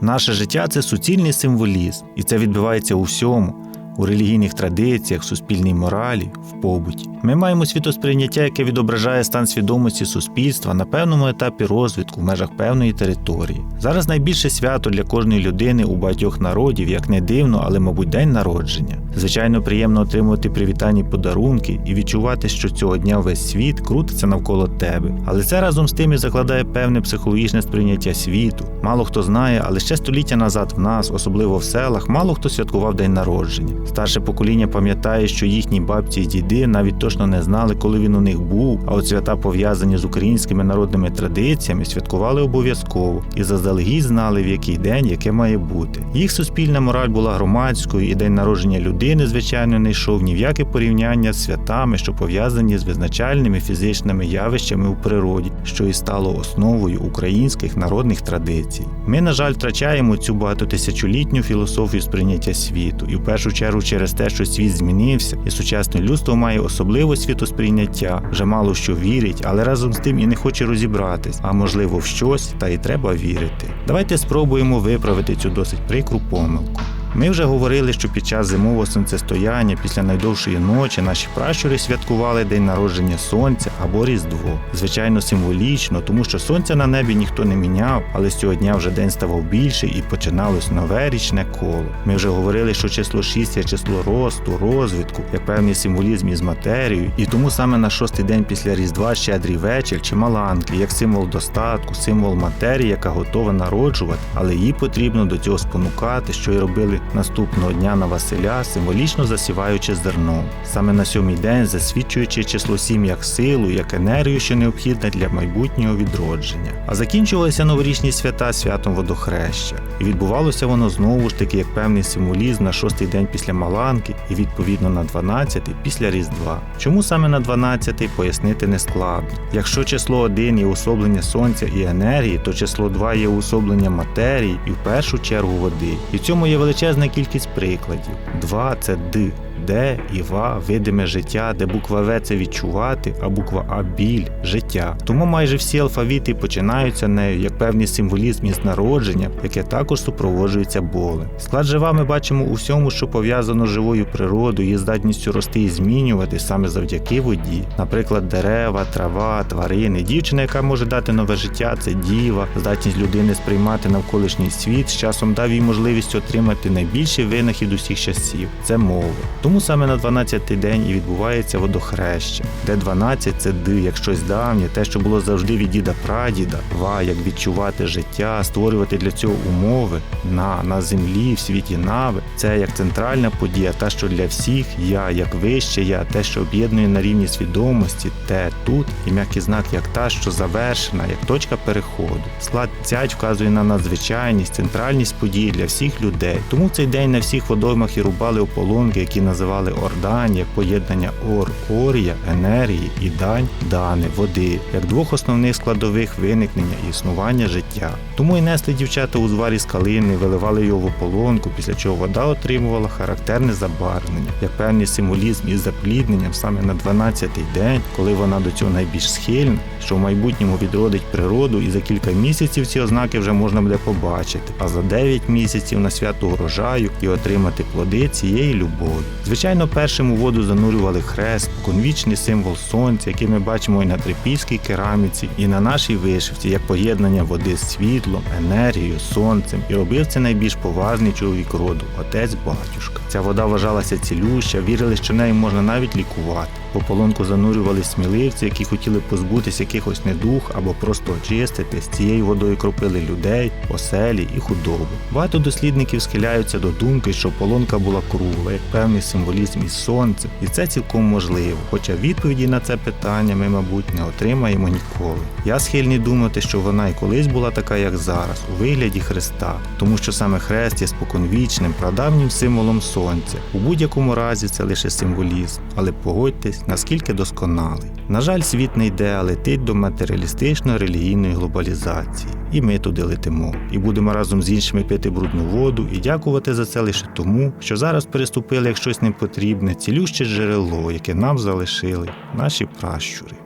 Наше життя це суцільний символізм, і це відбувається у всьому. У релігійних традиціях, суспільній моралі, в побуті. Ми маємо світосприйняття, яке відображає стан свідомості суспільства на певному етапі розвитку в межах певної території. Зараз найбільше свято для кожної людини у багатьох народів, як не дивно, але, мабуть, день народження. Звичайно, приємно отримувати привітальні подарунки і відчувати, що цього дня весь світ крутиться навколо тебе. Але це разом з тим і закладає певне психологічне сприйняття світу. Мало хто знає, але ще століття назад в нас, особливо в селах, мало хто святкував день народження. Старше покоління пам'ятає, що їхні бабці і діди навіть точно не знали, коли він у них був. А от свята, пов'язані з українськими народними традиціями, святкували обов'язково і заздалегідь знали, в який день яке має бути. Їх суспільна мораль була громадською, і день народження людини, звичайно, не йшов ні в яке порівняння з святами, що пов'язані з визначальними фізичними явищами у природі, що і стало основою українських народних традицій. Ми, на жаль, втрачаємо цю багатотисячолітню філософію сприйняття світу, і в першу чергу через те, що світ змінився, і сучасне людство має особливе світосприйняття, вже мало що вірить, але разом з тим і не хоче розібратись, а можливо в щось, та й треба вірити. Давайте спробуємо виправити цю досить прикру помилку. Ми вже говорили, що під час зимового сонцестояння після найдовшої ночі наші пращури святкували день народження сонця або Різдво. Звичайно, символічно, тому що сонця на небі ніхто не міняв, але з цього дня вже день ставав більший і починалось нове річне коло. Ми вже говорили, що число 6 є число росту, розвитку, як певний символізм із матерією, і тому саме на шостий день після Різдва щедрий вечір чи маланки, як символ достатку, символ матерії, яка готова народжувати, але її потрібно до цього спонукати, що й робили наступного дня на Василя, символічно засіваючи зерно. Саме на сьомий день засвідчуючи число сім як силу, як енергію, що необхідна для майбутнього відродження. А закінчувалися новорічні свята святом водохреща. І відбувалося воно знову ж таки як певний символізм на шостий день після Маланки і відповідно на 12-й після Різдва. Чому саме на 12-й пояснити не складно. Якщо число 1 є уособлення сонця і енергії, то число 2 є уособлення матерії і в першу чергу води. І в цьому є величезна кількість прикладів. Два це Д. Де і ва видиме життя, де буква В це відчувати, а буква А біль життя. Тому майже всі алфавіти починаються нею як певний символізм із народження, яке також супроводжується болем. Склад жива ми бачимо у всьому, що пов'язано з живою природою, її здатністю рости і змінювати саме завдяки воді. Наприклад, дерева, трава, тварини. Дівчина, яка може дати нове життя, це діва, здатність людини сприймати навколишній світ, з часом дав їй можливість отримати найбільший винахід усіх часів це мова. Тому саме на 12-й день і відбувається водохреща, де 12 це ди, як щось давнє, те, що було завжди від діда прадіда, ва, як відчувати життя, створювати для цього умови на, на землі, в світі нави. Це як центральна подія, та що для всіх я, як вище я, те, що об'єднує на рівні свідомості, те тут, і м'який знак як та, що завершена, як точка переходу. Склад цять вказує на надзвичайність, центральність події для всіх людей. Тому в цей день на всіх водоймах і рубали ополонки, які називали ордань, як поєднання ор, орія, енергії і дань, дани, води, як двох основних складових виникнення і існування життя. Тому і несли дівчата у зварі з калини, виливали його в ополонку, після чого вода отримувала характерне забарвлення, як певний символізм із заплідненням саме на 12-й день, коли вона до цього найбільш схильна, що в майбутньому відродить природу, і за кілька місяців ці ознаки вже можна буде побачити, а за 9 місяців на свято урожаю і отримати плоди цієї любові. Звичайно, першим у воду занурювали хрест, конвічний символ сонця, який ми бачимо і на трипільській кераміці, і на нашій вишивці, як поєднання води з світлом, енергією, сонцем. І робив це найбільш поважний чоловік роду, отець батюшка. Ця вода вважалася цілюща, вірили, що нею можна навіть лікувати. В ополонку занурювали сміливці, які хотіли позбутися якихось недух або просто очистити. З цією водою кропили людей, оселі і худобу. Багато дослідників схиляються до думки, що полонка була кругла, як певний символізм із сонцем, і це цілком можливо. Хоча відповіді на це питання ми, мабуть, не отримаємо ніколи. Я схильний думати, що вона і колись була така, як зараз, у вигляді Христа, тому що саме хрест є споконвічним, прадавнім символом сонця. У будь-якому разі це лише символізм, але погодьтесь, наскільки досконалий. На жаль, світ не йде, а летить до матеріалістичної релігійної глобалізації. І ми туди летимо. І будемо разом з іншими пити брудну воду і дякувати за це лише тому, що зараз переступили як щось непотрібне, цілюще джерело, яке нам залишили наші пращури.